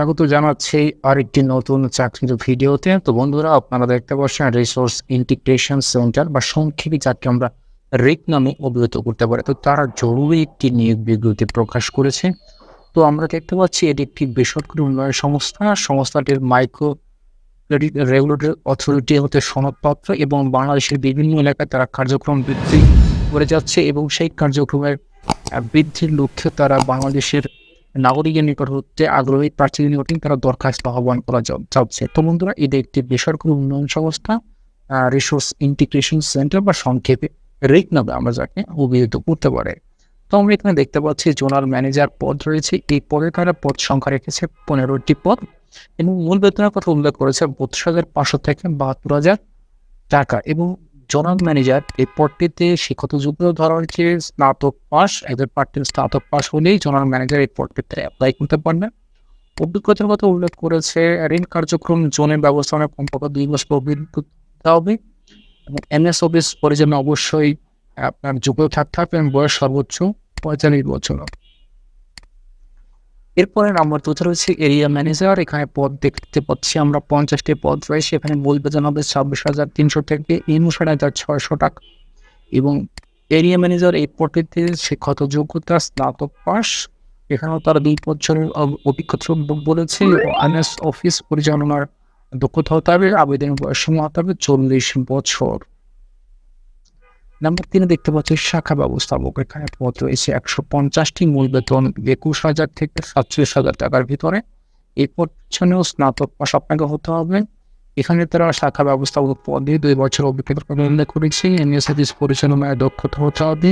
স্বাগত জানাচ্ছি আরেকটি নতুন চাকরির ভিডিওতে। তো বন্ধুরা, আপনারা দেখতে পাচ্ছেন রিসোর্স ইন্টিগ্রেশন সেন্টার বা সংক্ষেপে যাকে আমরা রিক নামে অভিহিত করতে পারি। তো তারা জরুরি একটি নিয়োগ বিজ্ঞপ্তি প্রকাশ করেছে। তো আমরা দেখতে পাচ্ছি এটি একটি বেসরকারি উন্নয়ন সংস্থা। সংস্থাটির মাইক্রো রেগুলেটরি অথরিটি হতে সনদপত্র এবং বাংলাদেশের বিভিন্ন এলাকায় তারা কার্যক্রম বৃদ্ধি করে যাচ্ছে এবং সেই কার্যক্রমের বৃদ্ধির লক্ষ্যে তারা বাংলাদেশের নাগরিকের নিকট হতে আগ্রহী প্রার্থীদের নিকট তারা দরখাস্ত আহ্বান করা যাচ্ছে। তো বন্ধুরা, এটা একটি বেসরকারি উন্নয়ন সংস্থা রিসোর্স ইন্টিগ্রেশন সেন্টার বা সংক্ষেপে রিক নামে আমরা যাকে অভিহিত করতে পারে। তো আমরা এখানে দেখতে পাচ্ছি জোনাল ম্যানেজার পদ রয়েছে। এই পদে তারা পদ সংখ্যা রেখেছে পনেরোটি পদ এবং মূল বেতনের কথা উল্লেখ করেছে বত্রিশ হাজার পাঁচশো থেকে বাহাত্তর হাজার টাকা এবং জোনাল ম্যানেজার এই পদটিতে শিক্ষত যোগ্যতা ধরা হয়েছে, স্নাতক পাস একজন পার্টির স্নাতক পাস হলেই জোনাল ম্যানেজার এই পদটিতে অ্যাপ্লাই করতে পারবে। অভিজ্ঞতার কথা উল্লেখ করেছে, ঋণ কার্যক্রম জোনের ব্যবস্থাপনায় কমপক্ষে দুই বছর অভিজ্ঞতা হবে এবং এমএস অফিস পরিচালনা অবশ্যই আপনার যোগ্যতা থাকতে হবে এবং বয়স সর্বোচ্চ পঁয়তাল্লিশ বছর। এরপরে নাম্বার টুতে রয়েছে এরিয়া ম্যানেজার এখানে পদ দেখতে পাচ্ছি আমরা, পঞ্চাশটি পদ রয়েছে। এখানে মূল বেতন হবে ছাব্বিশ হাজার তিনশো থেকে উনষাট হাজার ছয়শো টাকা। এবং এরিয়া ম্যানেজার এই পদটিতে শিক্ষত যোগ্যতা, স্নাতক পাস এখানেও তারা দুই বছরের অভিজ্ঞতা বলেছে। অফিস পরিচালনার দক্ষতা হতে হবে। আবেদন বয়স হতে হবে চল্লিশ বছর। নাম্বার তিনে দেখতে পাচ্ছি শাখা ব্যবস্থাপক এখানে পদ রয়েছে একশো পঞ্চাশটি মূল বেতন একুশ হাজার থেকে সাতচল্লিশ হাজার টাকার ভিতরে। এই পছনেও স্নাতক পাশ আপনাকে হতে হবে। এখানে তারা শাখা ব্যবস্থাপক পদে দুই বছর অভিজ্ঞতার কথা উল্লেখ করেছে এনএসএডিস পরিচালনায় দক্ষতা হতে হবে।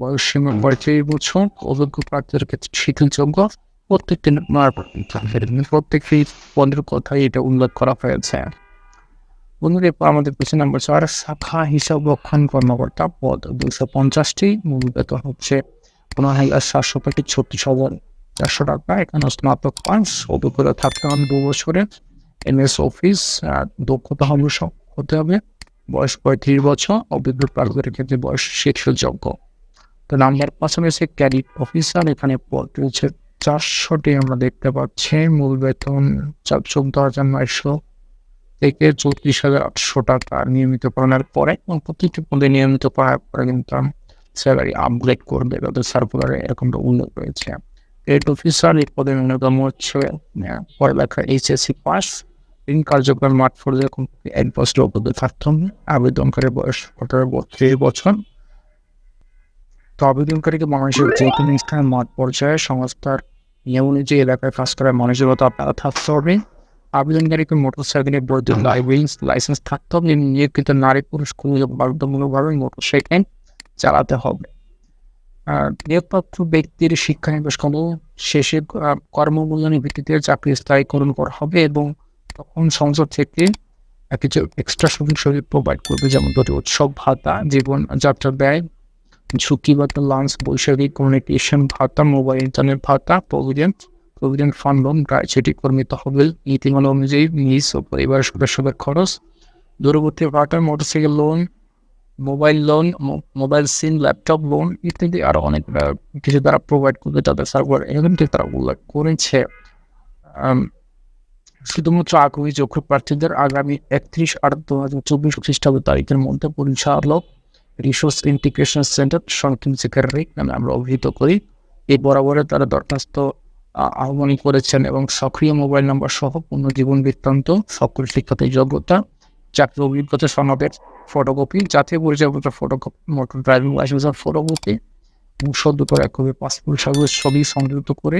বয়স সীমা পঁয়ত্রিশ বছর। অভিজ্ঞ প্রার্থীদের ক্ষেত্রে শিথিলযোগ্য। প্রত্যেকটি প্রত্যেকটি পদের কথাই এটা উল্লেখ করা হয়েছে। বন্ধুরা আমাদের পেছনে নাম্বার চার, শাখা হিসাব রক্ষণ কর্মকর্তা পদ দুশো পঞ্চাশটি, মূল বেতন হচ্ছে পনেরো হাজার সাতশো থেকে ছত্রিশ হাজার চারশো টাকা। এখানে স্নাতক পাস অভিজ্ঞতা থাকতে হবে দু বছরের এমএস অফিস দক্ষতা হবে হতে হবে। বয়স পঁয়ত্রিশ বছর অভিজ্ঞ প্রার্থীদের ক্ষেত্রে বয়স শিক্ষাযোগ্য। তো নাম্বার পাঁচে রয়েছে ক্যাডিট অফিসার, এখানে পদ রয়েছে চারশোটি, আমরা দেখতে পাচ্ছি। মূল বেতন চার চোদ্দ হাজার নয়শো। থেকে চৌত্রিশ হাজার আটশো টাকা নিয়মিত করানোর পরে এবং প্রতিটি পদে নিয়মিত করার পরে কিন্তু স্যালারি আপগ্রেড করবে, তাদের সার্কুলারে এরকমটা উল্লেখ রয়েছে। এড অফিসার এই পদে ন্যূনতম হচ্ছে পড়ালেখা এইচএসসি পাস ঋণ কার্যক্রম মাঠ পর্যায়ে কমপক্ষে এক বছর অবধি থাকতে হবে আবেদনকারীর বয়স আঠারো বত্রিশ বছর। তো আবেদনকারীকে মানুষের যে কোনো স্থানে মাঠ পর্যায়ে সংস্থার নিয়ম অনুযায়ী এলাকায় কাজ করার মানুষের মতো আপনারা থাকতে হবে। আবেদনকারীকে মোটর সাইকেলের বৈধ লাইসেন্স লাইসেন্স থাকতে হবে। নিয়োগকৃত নারী পুরুষ কোনো বাধ্যতামূলকভাবে মোটর সাইকেল চালাতে হবে। আর নিয়োগপ্রাপ্ত ব্যক্তির শিক্ষা নিবেশ কর্ম শেষে কর্মমূল্যায়নের ভিত্তিতে চাকরি স্থায়ীকরণ করা হবে এবং তখন সংসদ থেকে কিছু এক্সট্রা সুযোগ সুবিধা প্রোভাইড করবে, যেমন ধরো উৎসব, ভাতা, জীবন যাত্রা, ব্যয়, ঝুঁকি ভাতা লাঞ্চ বৈশাখী কমিউনিকেশন ভাতা মোবাইল ইন্টারনেট ভাতা, provident provident fund loan gratuity কর্মী তহবিল, নীতিমালা অনুযায়ী নিজ ও পরিবার সদস্যদের খরচ, দূরবর্তী ভাতা motorcycle loan mobile loan mobile SIM laptop loan ইত্যাদি আরও অনেক কিছু তারা প্রোভাইড করবে তাদের সার্ভার এখানে থেকে তারা উল্লেখ করেছে। শুধুমাত্র আগ্রহী যোগ্য প্রার্থীদের আগামী একত্রিশ আট দু হাজার চব্বিশ খ্রিস্টাব্দ তারিখের মধ্যে পরিচালক রিসোর্স ইন্টিগ্রেশন সেন্টার সংক্ষিপ্ত সেক্রেটারি নামে আমরা অভিহিত করি। এই বরাবরে তারা দরখাস্ত আহ্বান করেছেন এবং সক্রিয় মোবাইল নাম্বার সহ পূর্ণ জীবন বৃত্তান্ত, সকল শিক্ষাতে যোগ্যতা, চাকরি অভিজ্ঞতা সনদের ফটোকপি জাতীয় পরিচয়পত্র ফটোকপি মোটর ড্রাইভিং লাইসেন্সের ফটোকপি সদ্য করে এক কপি পাসপোর্ট সাইজের ছবি সংযুক্ত করে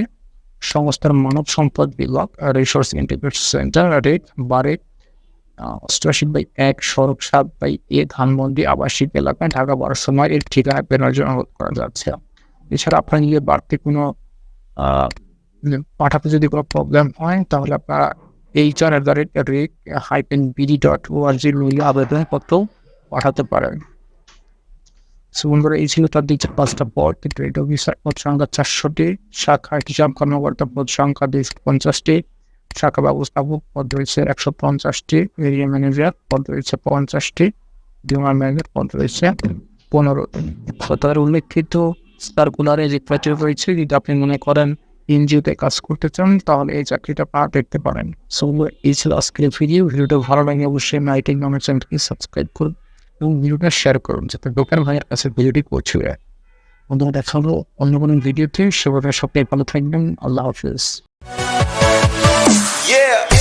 সংস্থার মানব সম্পদ বিভাগ রিসোর্স ইন্টিগ্রেশন সেন্টার রেট বারে অষ্টআশি বাই এক, সড়ক সাত বাই এ, ধানমন্ডি আবাসিক এলাকায় ঢাকা বারোর সময় এর ঠিকানায় পেনার জন্য অনুরোধ করা যাচ্ছে। এছাড়া আপনার নিয়ে বাড়তি কোনো পাঠাতে যদি কোনো প্রবলেম হয়, তাহলে আপনারা HR at the rate rec hyphen BD dot O R G নইলে আবেদনপত্র পাঠাতে পারেন। সুবন্ধুরা এই ছিল তার দিচ্ছে পাঁচটা পদ। কিন্তু অফিসার পদ সংখ্যা চারশোটি, শাখা হিসাব কর্মকর্তা পদ সংখ্যা দুইশো পঞ্চাশটি, শাখা ব্যবস্থাপক পদ রয়েছে একশো পঞ্চাশটি এরিয়া ম্যানেজার পদ রয়েছে পঞ্চাশটি ডিমার ম্যানেজার পদ রয়েছে পনেরোটি। তো তাদের উল্লেখিত সার্কুলারে যে ক্রাইটেরিয়া রয়েছে, যদি আপনি মনে করেন এনজিওতে কাজ করতে চান, তাহলে এই চাকরিটা পা দেখতে পারেন। সো, এই ছিল আজকের ভিডিও ভিডিওটা ভালো লাগে অবশ্যই মাইটিং নামের চ্যানেলটিকে সাবস্ক্রাইব করুন এবং ভিডিওটা শেয়ার করুন, যাতে দোকান ভাইয়ের কাছে ভিডিওটি পৌঁছে যায়। বন্ধুরা, দেখা হলো অন্য কোনো ভিডিওতে সেভাবে সবাই ভালো থাকবেন। আল্লাহ হাফিজ। Yeah.